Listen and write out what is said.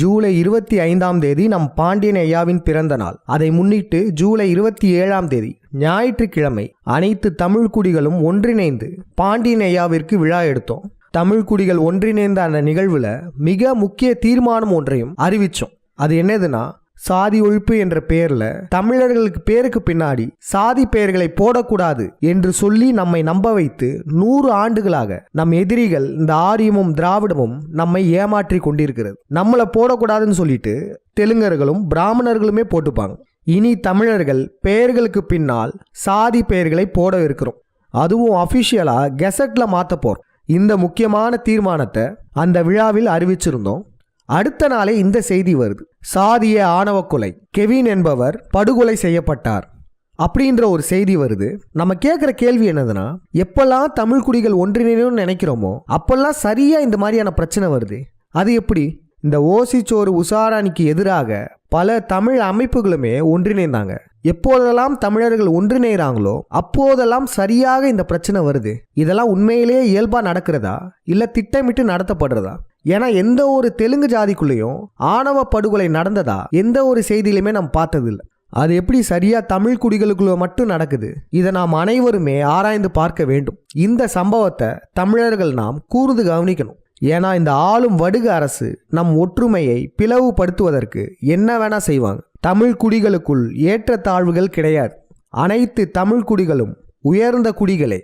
ஜூலை இருபத்தி ஐந்தாம் தேதி நம் பாண்டியன் ஐயாவின் பிறந்த நாள். அதை முன்னிட்டு ஜூலை இருபத்தி ஏழாம் தேதி ஞாயிற்றுக்கிழமை அனைத்து தமிழ் குடிகளும் ஒன்றிணைந்து பாண்டியன் ஐயாவிற்கு விழா எடுத்தோம். தமிழ் குடிகள் ஒன்றிணைந்த அந்த நிகழ்வுல மிக முக்கிய தீர்மானம் ஒன்றையும் அறிவிச்சோம். அது என்னதுன்னா சாதி ஒழிப்பு என்ற பெயர்ல தமிழர்களுக்கு பேருக்கு பின்னாடி சாதி பெயர்களை போடக்கூடாது என்று சொல்லி நம்மை நம்ப வைத்து நூறு ஆண்டுகளாக நம் எதிரிகள் இந்த ஆரியமும் திராவிடமும் நம்மை ஏமாற்றி கொண்டிருக்கிறது. நம்மளை போடக்கூடாதுன்னு சொல்லிட்டு தெலுங்கர்களும் பிராமணர்களுமே போட்டுப்பாங்க. இனி தமிழர்கள் பெயர்களுக்கு பின்னால் சாதி பெயர்களை போட இருக்கிறோம். அதுவும் அஃபிஷியலாக கெசட்டில் மாற்ற போகிறோம் இந்த முக்கியமான தீர்மானத்தை அந்த விழாவில் அறிவிச்சிருந்தோம். அடுத்த நாளே இந்த செய்தி வருது. சாதிய ஆணவ கொலை. கெவின் என்பவர் படுகொலை செய்யப்பட்டார். அப்படின்ற ஒரு செய்தி வருது. நம்ம கேட்குற கேள்வி என்னதுன்னா எப்பெல்லாம் தமிழ் குடிகள் ஒன்றிணைன்னு நினைக்கிறோமோ அப்பெல்லாம் சரியாக இந்த மாதிரியான பிரச்சனை வருது. அது எப்படி? இந்த ஓசிச்சோறு உசாராணிக்கு எதிராக பல தமிழ் அமைப்புகளுமே ஒன்றிணைந்தாங்க. எப்போதெல்லாம் தமிழர்கள் ஒன்றிணைகிறாங்களோ அப்போதெல்லாம் சரியாக இந்த பிரச்சனை வருது. இதெல்லாம் உண்மையிலேயே இயல்பாக நடக்கிறதா? இல்லை திட்டமிட்டு நடத்தப்படுறதா? ஏன்னா எந்த ஒரு தெலுங்கு ஜாதிக்குள்ளேயும் ஆணவ படுகொலை நடந்ததா எந்த ஒரு செய்தியிலுமே நாம் பார்த்ததில்லை. அது எப்படி சரியா தமிழ் குடிகளுக்குள்ள மட்டும் நடக்குது இதை நாம் அனைவருமே ஆராய்ந்து பார்க்க வேண்டும். இந்த சம்பவத்தை தமிழர்கள் நாம் கூர்ந்து கவனிக்கணும். ஏன்னா இந்த ஆளும் வடுகு அரசு நம் ஒற்றுமையை பிளவுபடுத்துவதற்கு என்ன வேணா செய்வாங்க. தமிழ் குடிகளுக்குள் ஏற்றத்தாழ்வுகள் கிடையாது. அனைத்து தமிழ் குடிகளும் உயர்ந்த குடிகளே